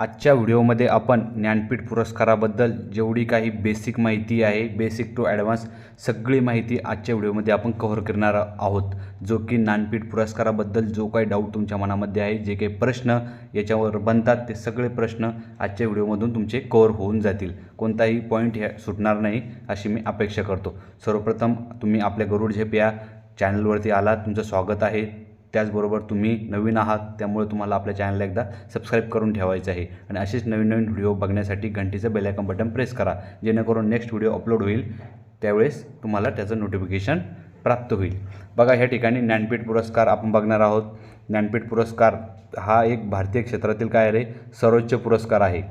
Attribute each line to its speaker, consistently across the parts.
Speaker 1: आजच्या व्हिडिओमध्ये आपण ज्ञानपीठ पुरस्काराबद्दल जेवढी काही बेसिक माहिती आहे बेसिक टू ॲडव्हान्स सगळी माहिती आजच्या व्हिडिओमध्ये आपण कव्हर करणार आहोत. जो की ज्ञानपीठ पुरस्काराबद्दल जो काही डाऊट तुमच्या मनामध्ये आहे जे काही प्रश्न याच्यावर बनतात ते सगळे प्रश्न आजच्या व्हिडिओमधून तुमचे कव्हर होऊन जातील. कोणताही पॉईंट ह्या सुटणार नाही अशी मी अपेक्षा करतो. सर्वप्रथम तुम्ही आपल्या गरुड झेप या चॅनलवरती आलात. तुमचं स्वागत आहे. त्याचबरोबर तुम्ही नवीन आहात त्यामुळे तुम्हाला आपल्या चॅनलला एकदा सबस्क्राईब करून ठेवायचं आहे. आणि असेच नवीन नवीन व्हिडिओ बघण्यासाठी घंटीचं बेलायकन बटन प्रेस करा जेणेकरून नेक्स्ट व्हिडिओ अपलोड होईल त्यावेळेस तुम्हाला त्याचं नोटिफिकेशन प्राप्त होईल. बघा ह्या ठिकाणी ज्ञानपीठ पुरस्कार आपण बघणार आहोत. ज्ञानपीठ पुरस्कार हा एक भारतीय क्षेत्रातील काय रे? सर्वोच्च पुरस्कार आहे.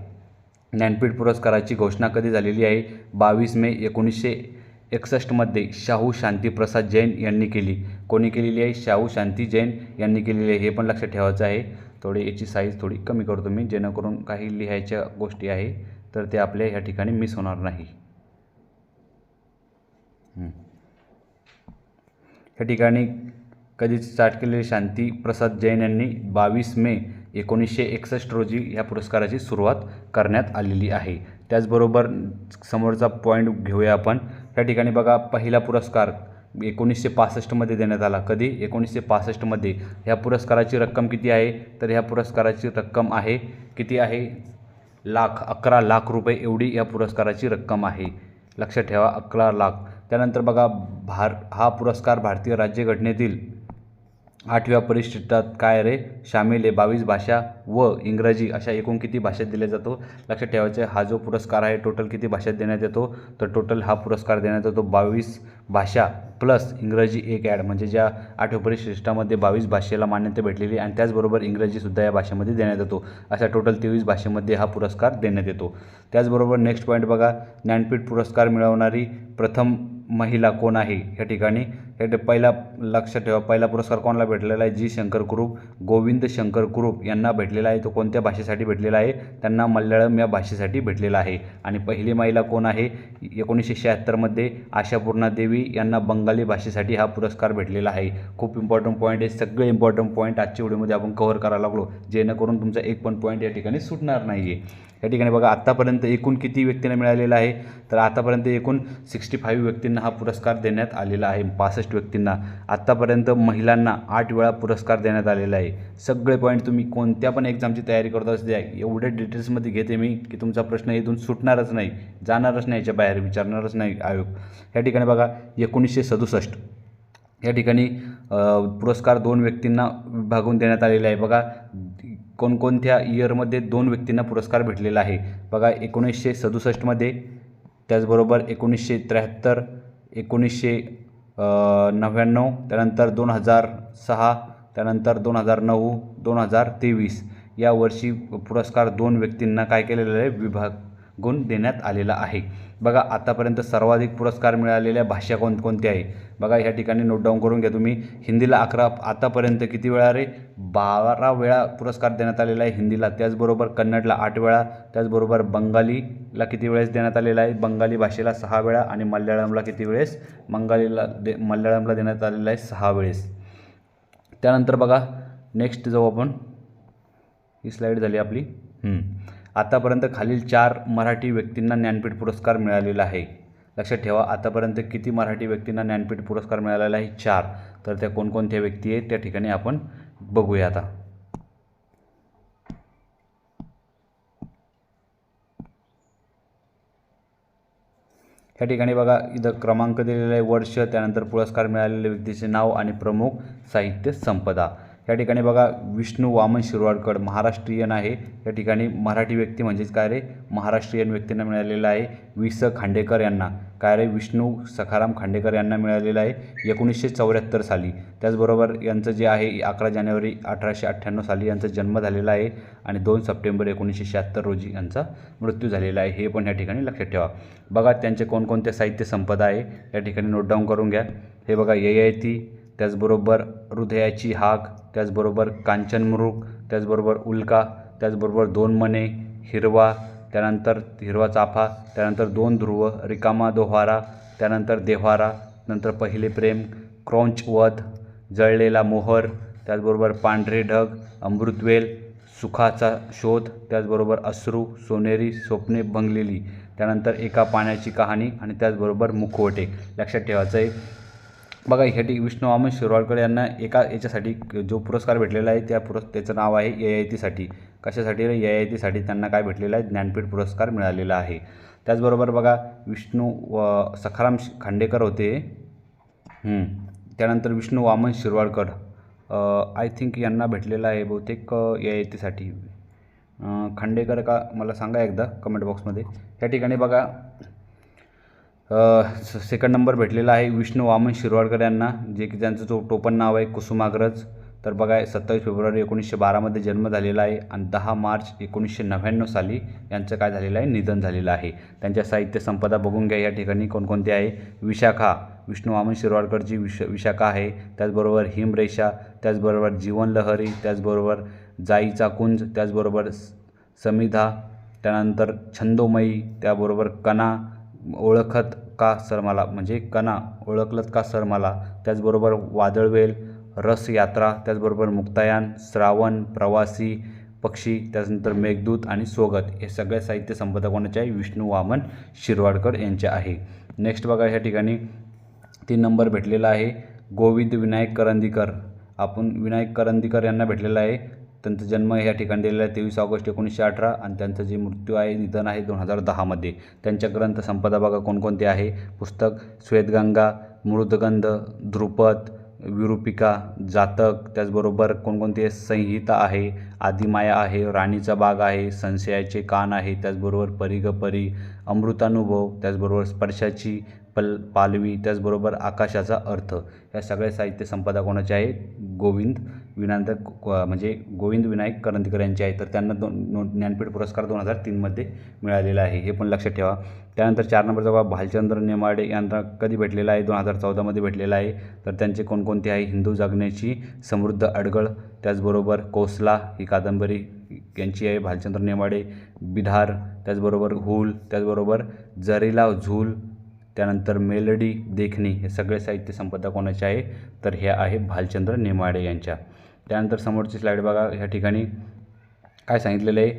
Speaker 1: ज्ञानपीठ पुरस्काराची घोषणा कधी झालेली आहे? बावीस मे एकोणीसशे एकसष्टमध्ये शाहू शांतीप्रसाद जैन यांनी केली. कोणी केलेली आहे? शाहू शांती जैन यांनी केलेली आहे हे पण लक्षात ठेवायचं आहे. थोडी याची साईज थोडी कमी करतो मी जेणेकरून काही लिहायच्या गोष्टी आहे तर ते आपल्या ह्या ठिकाणी मिस होणार नाही. ह्या ठिकाणी कधीच स्टार्ट केलेले शांती प्रसाद जैन यांनी बावीस मे एकोणीसशे एकसष्ट रोजी ह्या पुरस्काराची सुरुवात करण्यात आलेली आहे. त्याचबरोबर समोरचा पॉईंट घेऊया आपण. त्या ठिकाणी बघा पहिला पुरस्कार एकोणीसशे पासष्टमध्ये देण्यात आला. कधी? एकोणीसशे पासष्टमध्ये. ह्या पुरस्काराची रक्कम किती आहे? तर ह्या पुरस्काराची रक्कम आहे किती आहे? लाख अकरा लाख रुपये एवढी या पुरस्काराची रक्कम आहे. लक्षात ठेवा अकरा लाख. त्यानंतर बघा भार हा पुरस्कार भारतीय राज्यघटनेतील आठव्या परिशिष्टात काय रे? शामिल आहे बावीस भाषा व इंग्रजी अशा एकूण किती भाषेत दिला जातो? लक्षात ठेवायचं हा जो पुरस्कार आहे टोटल किती भाषेत देण्यात येतो? तर टोटल हा पुरस्कार देण्यात येतो बावीस भाषा प्लस इंग्रजी एक ॲड म्हणजे ज्या आठव्या परिशिष्टामध्ये बावीस भाषेला मान्यता भेटलेली आणि त्याचबरोबर इंग्रजीसुद्धा या भाषेमध्ये देण्यात येतो. अशा टोटल तेवीस भाषेमध्ये हा पुरस्कार देण्यात येतो. त्याचबरोबर नेक्स्ट पॉईंट बघा ज्ञानपीठ पुरस्कार मिळवणारी प्रथम महिला कोण आहे या ठिकाणी? हे पहिला लक्षात ठेवा. पहिला पुरस्कार कोणाला भेटलेला आहे? जी शंकर कुरूप गोविंद शंकर कुरूप यांना भेटलेला आहे. तो कोणत्या भाषेसाठी भेटलेला आहे? त्यांना मल्याळम या भाषेसाठी भेटलेला आहे. आणि पहिली महिला कोण आहे? एकोणीसशे शहात्तरमध्ये आशापूर्णा देवी यांना बंगाली भाषेसाठी हा पुरस्कार भेटलेला आहे. खूप इम्पॉर्टंट पॉईंट आहे. सगळे इम्पॉर्टंट पॉईंट आजच्या व्हिडिओमध्ये आपण कव्हर करायला लागलो. जेणेकरून तुमचा एक पण पॉईंट या ठिकाणी सुटणार नाही आहे या ठिकाणी बघा आत्तापर्यंत एकूण किती व्यक्तींना मिळालेला आहे? तर आतापर्यंत एकूण सिक्स्टी फाईव्ह व्यक्तींना हा पुरस्कार देण्यात आलेला आहे. पासष्ट व्यक्तींना. आत्तापर्यंत महिलांना आठ वेळा पुरस्कार देण्यात आलेला आहे. सगळे पॉईंट तुम्ही कोणत्या पण एक्झामची तयारी करत असल्या एवढ्या डिटेल्समध्ये घेते मी की तुमचा प्रश्न इथून सुटणारच नाही जाणारच नाही याच्या बाहेर विचारणारच नाही आयोग. या ठिकाणी बघा एकोणीसशे सदुसष्ट. या ठिकाणी पुरस्कार दोन व्यक्तींना विभागून देण्यात आलेला आहे. बघा कोणकोणत्या इयरमध्ये दोन व्यक्तींना पुरस्कार भेटलेला आहे? बघा एकोणीसशे सदुसष्टमध्ये त्याचबरोबर एकोणीसशे त्र्याहत्तर एकोणीसशे नव्याण्णव त्यानंतर दोन हजार सहा त्यानंतर दोन हजार नऊ दोन हजार तेवीस. या वर्षी पुरस्कार दोन व्यक्तींना काय केलेलं आहे? गुण देण्यात आलेला आहे. बघा आतापर्यंत सर्वाधिक पुरस्कार मिळालेल्या भाषा कोणकोणत्या आहे? बघा ह्या ठिकाणी नोट डाऊन करून घ्या तुम्ही. हिंदीला अकरा आतापर्यंत किती वेळा रे? बारा वेळा पुरस्कार देण्यात आलेला आहे हिंदीला. त्याचबरोबर कन्नडला आठ वेळा त्याचबरोबर बंगालीला किती वेळेस देण्यात आलेला आहे? बंगाली भाषेला सहा वेळा आणि मल्याळमला किती वेळेस? बंगालीला दे मल्याळमला देण्यात आलेला आहे सहा वेळेस. त्यानंतर बघा नेक्स्ट जाऊ आपण. ही स्लाईड झाली आपली. आतापर्यंत खालील चार मराठी व्यक्तींना ज्ञानपीठ पुरस्कार मिळालेला आहे. लक्षात ठेवा आतापर्यंत किती मराठी व्यक्तींना ज्ञानपीठ पुरस्कार मिळालेला आहे? चार. तर त्या कोणकोणत्या व्यक्ती आहेत? त्या ठिकाणी आपण बघूया आता. ह्या ठिकाणी बघा इथं क्रमांक दिलेला आहे वर्ष त्यानंतर पुरस्कार मिळालेल्या व्यक्तीचे नाव आणि प्रमुख साहित्य संपदा. या ठिकाणी बघा विष्णू वामन शिरवाडकर महाराष्ट्रीयन आहे. या ठिकाणी मराठी व्यक्ती म्हणजेच काय रे? महाराष्ट्रीयन व्यक्तींना मिळालेला आहे वि स खांडेकर यांना. काय रे? विष्णू सखाराम खांडेकर यांना मिळालेलं आहे एकोणीसशे चौऱ्याहत्तर साली. त्याचबरोबर यांचं जे आहे अकरा जानेवारी अठराशे अठ्ठ्याण्णव साली यांचा जन्म झालेला आहे आणि दोन सप्टेंबर एकोणीसशे शहात्तर रोजी यांचा मृत्यू झालेला आहे. हे पण या ठिकाणी लक्षात ठेवा. बघा त्यांचे कोणकोणते साहित्य संपदा आहे? या ठिकाणी नोट डाऊन करून घ्या. हे बघा ययाती त्याचबरोबर हृदयाची हाक त्याचबरोबर कांचनमृग त्याचबरोबर उल्का त्याचबरोबर दोन मने हिरवा त्यानंतर हिरवा चाफा त्यानंतर दोन ध्रुव रिकामा दोहारा त्यानंतर देव्हारा नंतर पहिले प्रेम क्रौंच वध जळलेला मोहर त्याचबरोबर पांढरे ढग अमृतवेल सुखाचा शोध त्याचबरोबर अश्रू सोनेरी स्वप्ने भंगलेली त्यानंतर एका पाण्याची कहाणी आणि त्याचबरोबर मुखवटे. लक्षात ठेवायचं आहे बघा ह्याठी विष्णू वामन शिरवाडकर यांना एका याच्यासाठी जो पुरस्कार भेटलेला आहे त्या पुरस् त्याचं नाव आहे ए आय टीसाठी कशासाठी ए आय टीसाठी त्यांना काय भेटलेलं आहे? ज्ञानपीठ पुरस्कार मिळालेला आहे. त्याचबरोबर बघा विष्णू व सखाराम खांडेकर होते. त्यानंतर विष्णू वामन शिरवाडकर आय थिंक यांना भेटलेला आहे बहुतेक ए आय टीसाठी खांडेकर का? मला सांगा एकदा कमेंट बॉक्समध्ये. त्या ठिकाणी बघा सेकंड नंबर भेटलेला आहे विष्णू वामन शिरवाडकर यांना जे की त्यांचं जो टोपण नाव आहे कुसुमाग्रज तर बघा सत्तावीस फेब्रुवारी एकोणीसशे बारामध्ये जन्म झालेला आहे आणि दहा मार्च एकोणीसशे नव्याण्णव साली यांचं काय झालेलं आहे? निधन झालेलं आहे. त्यांच्या साहित्य संपदा बघून घ्या या ठिकाणी कोणकोणते आहे? विशाखा विष्णू वामन शिरवाडकरची विश विशाखा आहे. त्याचबरोबर हिमरेषा त्याचबरोबर जीवनलहरी त्याचबरोबर जाईचा कुंज त्याचबरोबर स- समिधा त्यानंतर छंदोमयी त्याबरोबर कणा ओळखत का सर मला? म्हणजे कणा ओळखलत का सर मला? त्याचबरोबर वादळवेल रसयात्रा त्याचबरोबर मुक्तायान श्रावण प्रवासी पक्षी त्याच्यानंतर मेघदूत आणि स्वगत हे सगळे साहित्य संपदा कोणाचे आहे विष्णू वामन शिरवाडकर यांचे आहे. नेक्स्ट बघा या ठिकाणी तीन नंबर भेटलेला आहे. गोविंद विनायक करंदीकर. आपण विनायक करंदीकर यांना भेटलेला आहे. त्यांचा जन्म या ठिकाणी दिलेला आहे तेवीस ऑगस्ट एकोणीसशे अठरा. आणि त्यांचं जे मृत्यू आहे निधन आहे दोन हजार दहामध्ये त्यांच्या ग्रंथ संपदा बघा कोणकोणते आहे? पुस्तक श्वेतगंगा मृदगंध ध्रुपद विरूपिका जातक त्याचबरोबर कोणकोणते संहिता आहे? आदिमाया आहे राणीचा बाग आहे संशयाचे कान आहे त्याचबरोबर परी ग परी अमृतानुभव त्याचबरोबर स्पर्शाची पल पालवी त्याचबरोबर आकाशाचा अर्थ. या सगळ्या साहित्य संपदा कोणाचे आहे? गोविंद विनांत म्हणजे गोविंद विनायक करंदीकर यांचे आहे तर त्यांना दोन नो ज्ञानपीठ पुरस्कार दोन हजार तीनमध्ये मिळालेला आहे. हे पण लक्षात ठेवा. त्यानंतर चार नंबरचा बाबा भालचंद्र नेमाडे यांना कधी भेटलेला आहे? दोन हजार चौदामध्ये भेटलेला आहे. तर त्यांचे कोणकोणते आहे? हिंदू जगण्याची समृद्ध अडगळ त्याचबरोबर कोसला ही कादंबरी यांची आहे. भालचंद्र नेमाडे बिधार त्याचबरोबर हुल त्याचबरोबर जरीला झूल त्यानंतर मेलडी देखणी हे सगळे साहित्य संपदा कोणाचे आहे? तर हे आहे भालचंद्र नेमाडे यांच्या. त्यानंतर समोरची स्लाईड बघा ह्या ठिकाणी काय सांगितलेलं आहे?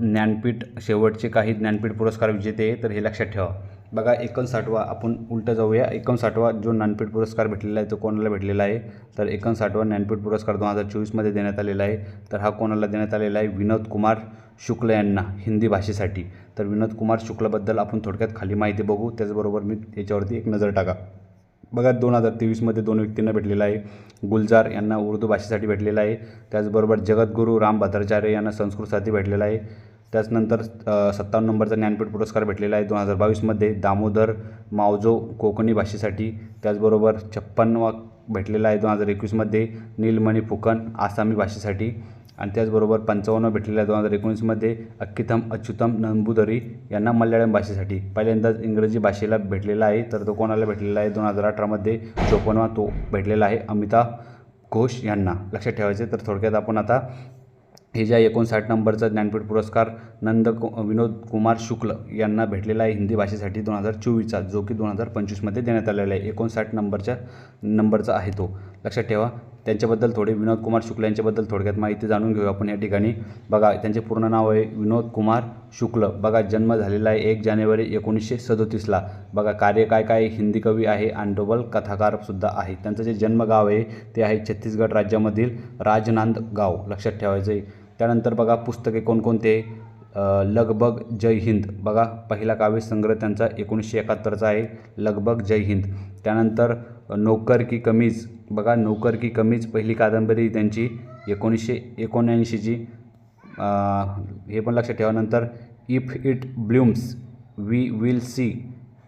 Speaker 1: ज्ञानपीठ शेवटचे काही ज्ञानपीठ पुरस्कार विजेते तर हे लक्षात ठेवा. बघा एकोणसाठवा आपण उलटं जाऊया. एकोणसाठवा जो ज्ञानपीठ पुरस्कार भेटलेला आहे तो कोणाला भेटलेला आहे? तर एकोणसाठवा ज्ञानपीठ पुरस्कार दोन हजार चोवीसमध्ये देण्यात आलेला आहे. तर हा कोणाला देण्यात आलेला आहे? विनोद कुमार शुक्ल यांना हिंदी भाषेसाठी. तर विनोद कुमार शुक्लबद्दल आपण थोडक्यात खाली माहिती बघू. त्याचबरोबर मी याच्यावरती एक नजर टाका. बघा दोन हजार तेवीसमध्ये दोन व्यक्तींना भेटलेला आहे. गुलजार यांना उर्दू भाषेसाठी भेटलेला आहे. त्याचबरोबर जगद्गुरू राम भद्राचार्य यांना संस्कृतसाठी भेटलेला आहे. त्याचनंतर सत्तावन्न नंबरचा ज्ञानपीठ पुरस्कार भेटलेला आहे दोन हजार बावीसमध्ये. दामोदर मावजो कोकणी भाषेसाठी. त्याचबरोबर छप्पनवा भेटलेला आहे दोन हजार एकवीसमध्ये. नीलमणी फुकन आसामी भाषेसाठी. आणि त्याचबरोबर पंचावन्न भेटलेल्या आहे दोन हजार एकोणीसमध्ये अक्किथम अच्युतम नंबुदरी यांना मल्याळम भाषेसाठी. पहिल्यांदाच इंग्रजी भाषेला भेटलेला आहे तर तो कोणाला भेटलेला आहे? दोन हजार अठरामध्ये चोपन्नवा तो भेटलेला आहे अमिताभ घोष यांना. लक्षात ठेवायचे तर थोडक्यात आपण आता हे ज्या एकोणसाठ नंबरचा ज्ञानपीठ पुरस्कार नंद कु विनोद कुमार शुक्ल यांना भेटलेला आहे हिंदी भाषेसाठी दोन हजार चोवीसचा जो की दोन हजार पंचवीसमध्ये देण्यात आलेला आहे. एकोणसाठ नंबरच्या नंबरचा आहे तो. लक्षात ठेवा. त्यांच्याबद्दल थोडे विनोद कुमार शुक्ल यांच्याबद्दल थोडक्यात माहिती जाणून घेऊ आपण या ठिकाणी. बघा त्यांचे पूर्ण नाव आहे विनोद कुमार शुक्ल. बघा जन्म झालेला आहे एक जानेवारी एकोणीसशे सदोतीसला. बघा कार्य काय काय? हिंदी कवी आहे आणि डबल कथाकारसुद्धा आहे. त्यांचं जे जन्मगाव आहे ते आहे छत्तीसगड राज्यामधील राजनांद गाव. लक्षात ठेवायचं आहे. त्यानंतर बघा पुस्तके कोणकोणते? लगभग लगबग जय हिंद. बघा पहिला काव्यसंग्रह त्यांचा एकोणीसशे एकाहत्तरचा आहे. लगबग जय हिंद. त्यानंतर नोकर की कमीज बघा नोकर की कमीज पहिली कादंबरी त्यांची एकोणीसशे एकोणऐंशीची. हे पण लक्षात ठेवा. नंतर if it blooms we will see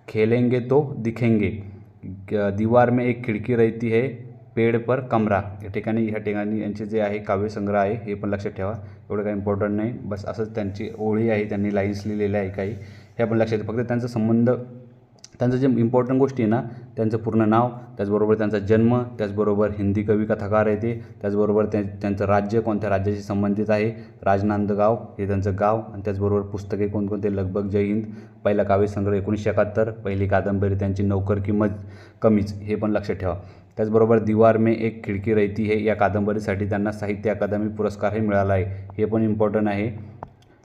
Speaker 1: खेलेंगे तो दिखेंगे. दीवार में एक खिडकी रहती है पेड पर कमरा. या ठिकाणी ह्या ठिकाणी यांचे जे आहे काव्यसंग्रह आहे हे पण लक्षात ठेवा. एवढं काही इम्पॉर्टंट नाही. बस असंच त्यांची ओळी आहे त्यांनी लाईन्स लिहिलेल्या आहे काही. हे पण लक्षात फक्त त्यांचा संबंध त्यांचं जे इम्पॉर्टंट गोष्टी आहे ना त्यांचं पूर्ण नाव त्याचबरोबर त्यांचा जन्म त्याचबरोबर हिंदी कवी कथाकार आहे ते त्याचबरोबर त्या त्यांचं राज्य कोणत्या राज्याशी संबंधित आहे राजनांदगाव हे त्यांचं गाव आणि त्याचबरोबर पुस्तके कोणकोणते लगभग जय हिंद पहिला काव्यसंग्रह एकोणीसशे एकाहत्तर पहिली कादंबरी त्यांची नोकर किंमत कमीच हे पण लक्षात ठेवा. त्याचबरोबर दीवार में एक खिडकी रहती हे या कादंबरीसाठी त्यांना साहित्य अकादमी पुरस्कारही मिळाला आहे हे पण इम्पॉर्टंट आहे.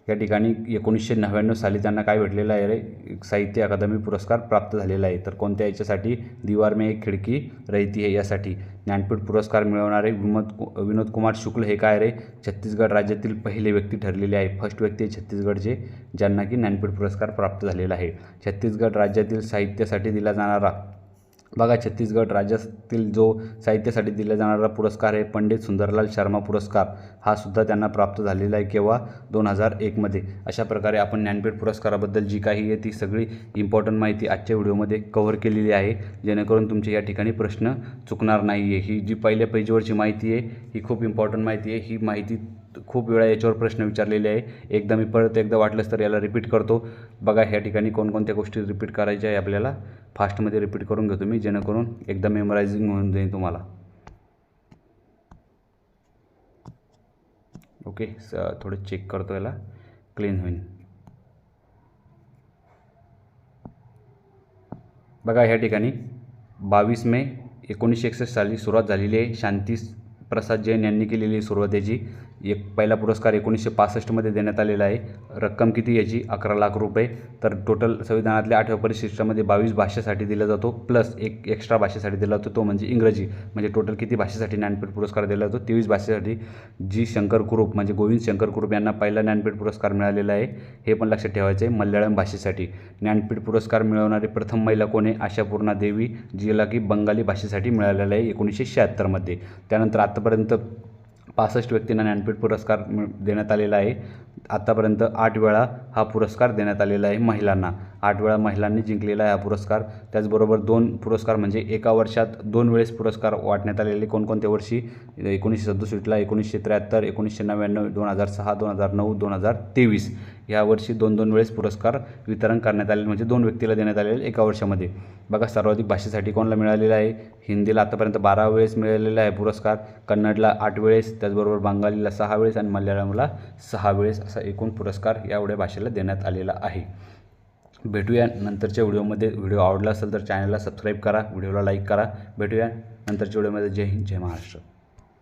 Speaker 1: या ठिकाणी एकोणीसशे नव्याण्णव साली त्यांना काय भेटलेलं आहे रे? साहित्य अकादमी पुरस्कार प्राप्त झालेला आहे. तर कोणत्या याच्यासाठी? दीवार में एक खिडकी रहती है यासाठी. ज्ञानपीठ पुरस्कार मिळवणारे विनोद विनोद कुमार शुक्ल हे काय रे? छत्तीसगड राज्यातील पहिले व्यक्ती ठरलेले आहे. फर्स्ट व्यक्ती आहे छत्तीसगडचे ज्यांना की ज्ञानपीठ पुरस्कार प्राप्त झालेला आहे. छत्तीसगड राज्यातील साहित्यासाठी दिला जाणारा बघा छत्तीसगड राज्यातील जो साहित्यासाठी दिला जाणारा पुरस्कार आहे पंडित सुंदरलाल शर्मा पुरस्कार हा सुद्धा त्यांना प्राप्त झालेला आहे केव्हा? दोन हजार एकमध्ये अशा प्रकारे आपण ज्ञानपीठ पुरस्काराबद्दल जी काही आहे ती सगळी इम्पॉर्टंट माहिती आजच्या व्हिडिओमध्ये कव्हर केलेली आहे. जेणेकरून तुमचे या ठिकाणी प्रश्न चुकणार नाही आहे ही जी पहिल्या पेजवरची माहिती आहे ही खूप इम्पॉर्टंट माहिती आहे. ही माहिती खूप वेळा याच्यावर प्रश्न विचारलेले आहे. एकदा मी परत एकदा वाटलंच तर याला रिपीट करतो. बघा ह्या ठिकाणी कोणकोणत्या गोष्टी रिपीट करायच्या आहे आपल्याला. फास्टमध्ये रिपीट करून घेतो मी जेणेकरून एकदा मेमरायझिंग होऊन जाईल तुम्हाला. ओके स थोडं चेक करतो याला. क्लीन होईल बघा ह्या ठिकाणी बावीस मे एकोणीसशे एकसष्ट साली सुरुवात झालेली आहे. शांती प्रसाद जैन यांनी केलेली सुरुवात याची. एक पहिला पुरस्कार एकोणीसशे पासष्टमध्ये देण्यात आलेला आहे. रक्कम किती याची? अकरा लाख रुपये. तर टोटल संविधानातल्या आठव्या परिशिष्टामध्ये बावीस भाषेसाठी दिला जातो. प्लस एक एक्स्ट्रा भाषेसाठी दिला जातो. तो म्हणजे इंग्रजी. म्हणजे टोटल किती भाषेसाठी ज्ञानपीठ पुरस्कार दिला जातो? तेवीस भाषेसाठी. जी शंकर कुरूप म्हणजे गोविंद शंकर कुरूप यांना पहिला ज्ञानपीठ पुरस्कार मिळालेला आहे. हे पण लक्षात ठेवायचं आहे मल्याळम भाषेसाठी. ज्ञानपीठ पुरस्कार मिळवणारी प्रथम महिला कोण आहे? आशापूर्णा देवी जिला की बंगाली भाषेसाठी मिळालेला आहे. एकोणीसशे शहात्तरमध्ये. त्यानंतर आत्तापर्यंत पासष्ट व्यक्तींना ज्ञानपीठ पुरस्कार देण्यात आलेला आहे. आत्तापर्यंत आठ वेळा हा पुरस्कार देण्यात आलेला आहे महिलांना. आठ वेळा महिलांनी जिंकलेला आहे हा पुरस्कार. त्याचबरोबर दोन पुरस्कार म्हणजे एका वर्षात दोन वेळेस पुरस्कार वाटण्यात आलेले कोणकोणत्या वर्षी? एकोणीसशे सदुसष्टला एकोणीसशे त्र्याहत्तर एकोणीसशे नव्याण्णव दोन हजार सहा दोन हजार नऊ दोन हजार तेवीस. या वर्षी दोन दोन वेळेस पुरस्कार वितरण करण्यात आलेले म्हणजे दोन व्यक्तीला देण्यात आलेले एका वर्षामध्ये. बघा सर्वाधिक भाषेसाठी कोणाला मिळालेला आहे? हिंदीला आतापर्यंत बारा वेळेस मिळालेला आहे पुरस्कार. कन्नडला आठ वेळेस त्याचबरोबर बंगालीला सहा वेळेस आणि मल्याळमला सहा वेळेस असा एकूण पुरस्कार या एवढ्या भाषेला देण्यात आलेला आहे. भेटूया. नंतरच्या व्हिडिओमध्ये व्हिडिओ आवडला असेल तर चॅनलला सबस्क्राईब करा व्हिडिओला लाईक करा. भेटूया नंतरच्या व्हिडिओमध्ये. जय हिंद जय महाराष्ट्र.